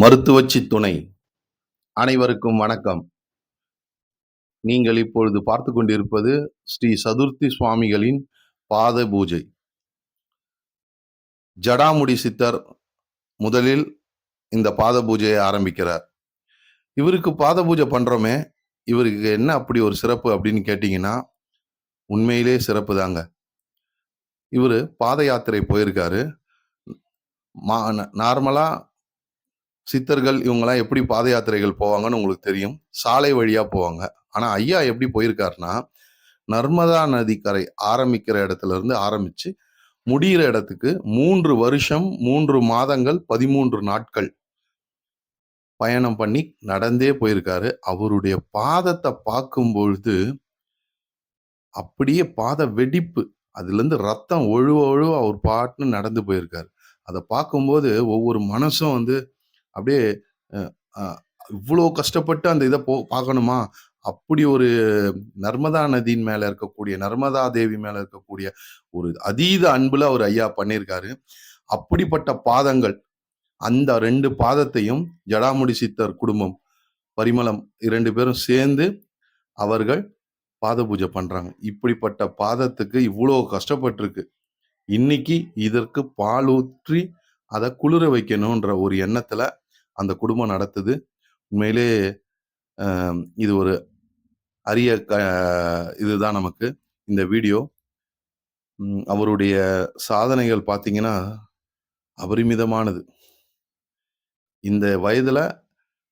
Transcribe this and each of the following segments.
மருத்துவச்சி துணை. அனைவருக்கும் வணக்கம். நீங்கள் இப்பொழுது பார்த்து கொண்டிருப்பது ஸ்ரீ சதுர்த்தி சுவாமிகளின் பாத பூஜை. ஜடாமுடி சித்தர் முதலில் இந்த பாத பூஜையை ஆரம்பிக்கிறார். இவருக்கு பாத பூஜை பண்றோமே இவருக்கு என்ன அப்படி ஒரு சிறப்பு அப்படின்னு கேட்டிங்கன்னா உண்மையிலே சிறப்பு தாங்க. இவர் பாத யாத்திரை போயிருக்காரு. மா நார்மலாக சித்தர்கள் இவங்கெல்லாம் எப்படி பாத யாத்திரைகள் போவாங்கன்னு உங்களுக்கு தெரியும். சாலை வழியாக போவாங்க. ஆனால் ஐயா எப்படி போயிருக்காருன்னா நர்மதா நதிக்கரை ஆரம்பிக்கிற இடத்துல இருந்து ஆரம்பிச்சு முடிகிற இடத்துக்கு மூன்று வருஷம் மூன்று மாதங்கள் பதிமூன்று நாட்கள் பயணம் பண்ணி நடந்தே போயிருக்காரு. அவருடைய பாதத்தை பார்க்கும் பொழுது அப்படியே பாத வெடிப்பு அதுலேருந்து ரத்தம் ஒழுவ ஒழுவ அவர் பாட்டுன்னு நடந்து போயிருக்காரு. அதை பார்க்கும்போது ஒவ்வொரு மனசும் வந்து அப்படியே இவ்வளோ கஷ்டப்பட்டு அந்த இதை போ பார்க்கணுமா? அப்படி ஒரு நர்மதா நதியின் மேல இருக்கக்கூடிய நர்மதா தேவி மேல இருக்கக்கூடிய ஒரு அதீத அன்புல அவர் ஐயா பண்ணியிருக்காரு அப்படிப்பட்ட பாதங்கள் அந்த ரெண்டு பாதத்தையும் ஜடாமுடி சித்தர் குடும்பம் பரிமளம் இரண்டு பேரும் சேர்ந்து அவர்கள் பாத பூஜை பண்றாங்க. இப்படிப்பட்ட பாதத்துக்கு இவ்வளோ கஷ்டப்பட்டிருக்கு. இன்னைக்கு இதற்கு பால் ஊற்றி அதை குளிர வைக்கணுன்ற ஒரு எண்ணத்துல அந்த குடும்பம் நடத்துது. உண்மையிலே இது ஒரு அரிய க இதுதான் நமக்கு இந்த வீடியோ. அவருடைய சாதனைகள் பார்த்தீங்கன்னா அபரிமிதமானது. இந்த வயதில்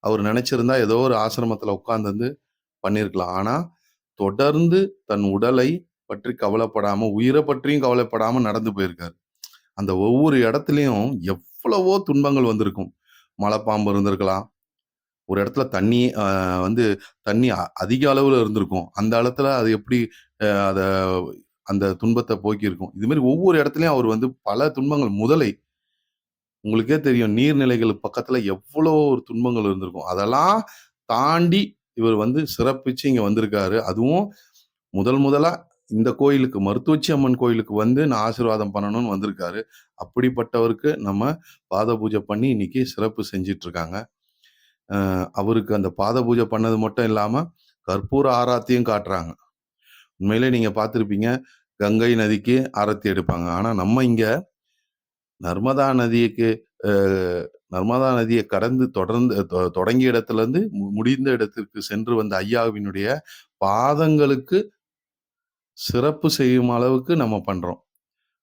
அவர் நினச்சிருந்தா ஏதோ ஒரு ஆசிரமத்தில் உட்கார்ந்து வந்து பண்ணியிருக்கலாம் ஆனால் தொடர்ந்து தன் உடலை பற்றி கவலைப்படாமல் உயிரை பற்றியும் கவலைப்படாமல் நடந்து போயிருக்காரு. அந்த ஒவ்வொரு இடத்துலையும் எவ்வளவோ துன்பங்கள் வந்திருக்கும். மலைப்பாம்பு இருந்திருக்கலாம். ஒரு இடத்துல தண்ணி வந்து தண்ணி அ- அதிக அளவில் இருந்திருக்கும். அந்த இடத்துல அது எப்படி அதை அந்த துன்பத்தை போக்கியிருக்கும். இது மாதிரி ஒவ்வொரு இடத்துலையும் அவர் வந்து பல துன்பங்கள். முதலை உங்களுக்கே தெரியும். நீர்நிலைகள் பக்கத்தில் எவ்வளோ ஒரு துன்பங்கள் இருந்திருக்கும். அதெல்லாம் தாண்டி இவர் வந்து சிறப்பிச்சு இங்கே வந்திருக்காரு. அதுவும் முதல் முதலாக இந்த கோயிலுக்கு மருத்துவச்சி அம்மன் கோயிலுக்கு வந்து நான் ஆசீர்வாதம் பண்ணணும்னு வந்திருக்காரு. அப்படிப்பட்டவருக்கு நம்ம பாத பூஜை பண்ணி இன்னைக்கு சிறப்பு செஞ்சிட்டு இருக்காங்க அவருக்கு அந்த பாத பூஜை பண்ணது மட்டும் இல்லாமல் கற்பூர ஆராத்தியும் காட்டுறாங்க உண்மையிலே நீங்கள் பார்த்துருப்பீங்க கங்கை நதிக்கு ஆரத்தி எடுப்பாங்க. ஆனால் நம்ம இங்கே நர்மதா நதிக்கு நர்மதா நதியை கடந்து தொடர்ந்து தொ- தொடங்கிய இடத்துல இருந்து மு- முடிந்த இடத்திற்கு சென்று வந்த ஐயாவினுடைய பாதங்களுக்கு சிறப்பு செய்யும் அளவுக்கு நம்ம பண்ணுறோம்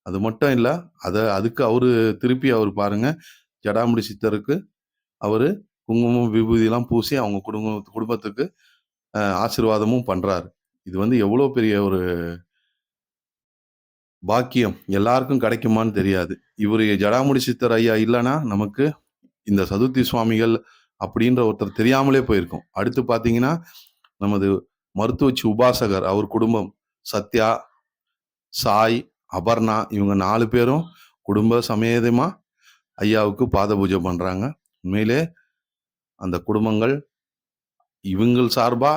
அது மட்டும் இல்லை அதை அதுக்கு அவர் திருப்பி அவர் பாருங்க ஜடாமுடி சித்தருக்கு அவர் குங்குமம் விபூதி பூசி அவங்க குடும்ப குடும்பத்துக்கு ஆசிர்வாதமும் ஆசீர்வாதமும் இது வந்து எவ்வளோ பெரிய ஒரு பாக்கியம் எல்லாருக்கும் கிடைக்குமான்னு தெரியாது. இவரு ஜடாமுடி சித்தர் ஐயா இல்லைன்னா நமக்கு இந்த சதுர்த்தி சுவாமிகள் அப்படின்ற ஒருத்தர் தெரியாமலே போயிருக்கும். அடுத்து பார்த்தீங்கன்னா நமது மருத்துவச்சி உபாசகர் அவர் குடும்பம். சத்யா சாய் அபர்ணா இவங்க நாலு பேரும் குடும்ப சமேதமா ஐயாவுக்கு பாத பூஜை பண்றாங்க. உண்மையிலே அந்த குடும்பங்கள் இவங்கள் சார்பா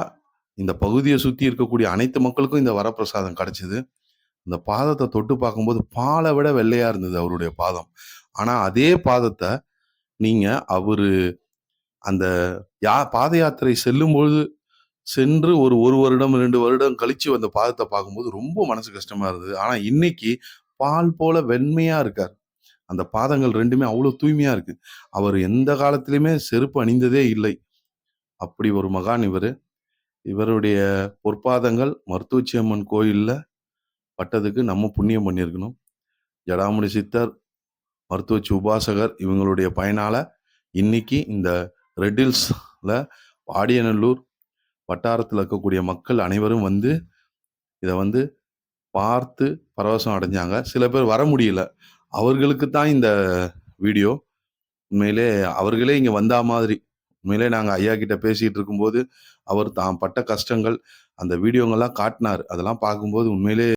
இந்த பகுதியை சுத்தி இருக்கக்கூடிய அனைத்து மக்களுக்கும் இந்த வரப்பிரசாதம் கிடைச்சது. இந்த பாதத்தை தொட்டு பார்க்கும்போது பாலை விட வெள்ளையா இருந்தது அவருடைய பாதம். ஆனா அதே பாதத்தை நீங்க அவரு அந்த யா பாத யாத்திரை செல்லும்பொழுது சென்று ஒரு ஒரு வருடம் ரெண்டு வருடம் கழிச்சு அந்த பாதத்தை பார்க்கும்போது ரொம்ப மனசு கஷ்டமா இருந்தது. ஆனா இன்னைக்கு பால் போல வெண்மையா இருக்கார். அந்த பாதங்கள் ரெண்டுமே அவ்வளோ தூய்மையா இருக்கு. அவர் எந்த காலத்திலுமே செருப்பு அணிந்ததே இல்லை. அப்படி ஒரு மகான் இவர். இவருடைய பொற்பாதங்கள் மருத்துவச்சியம்மன் அம்மன் பட்டதுக்கு நம்ம புண்ணியம் பண்ணியிருக்கணும். ஜடாமுடி சித்தர் மருத்துவச்சி உபாசகர் இவங்களுடைய பயனால இன்னைக்கு இந்த ரெட்டில்ஸில் பாடியநல்லூர் வட்டாரத்தில் இருக்கக்கூடிய மக்கள் அனைவரும் வந்து இதை வந்து பார்த்து பரவசம் அடைஞ்சாங்க. சில பேர் வர முடியல. அவர்களுக்கு தான் இந்த வீடியோ. உண்மையிலே அவர்களே இங்கே வந்தா மாதிரி. உண்மையிலே நாங்கள் ஐயா கிட்ட பேசிகிட்டு இருக்கும்போது அவர் தான் பட்ட கஷ்டங்கள் அந்த வீடியோங்கெல்லாம் காட்டினார். அதெல்லாம் பார்க்கும்போது உண்மையிலே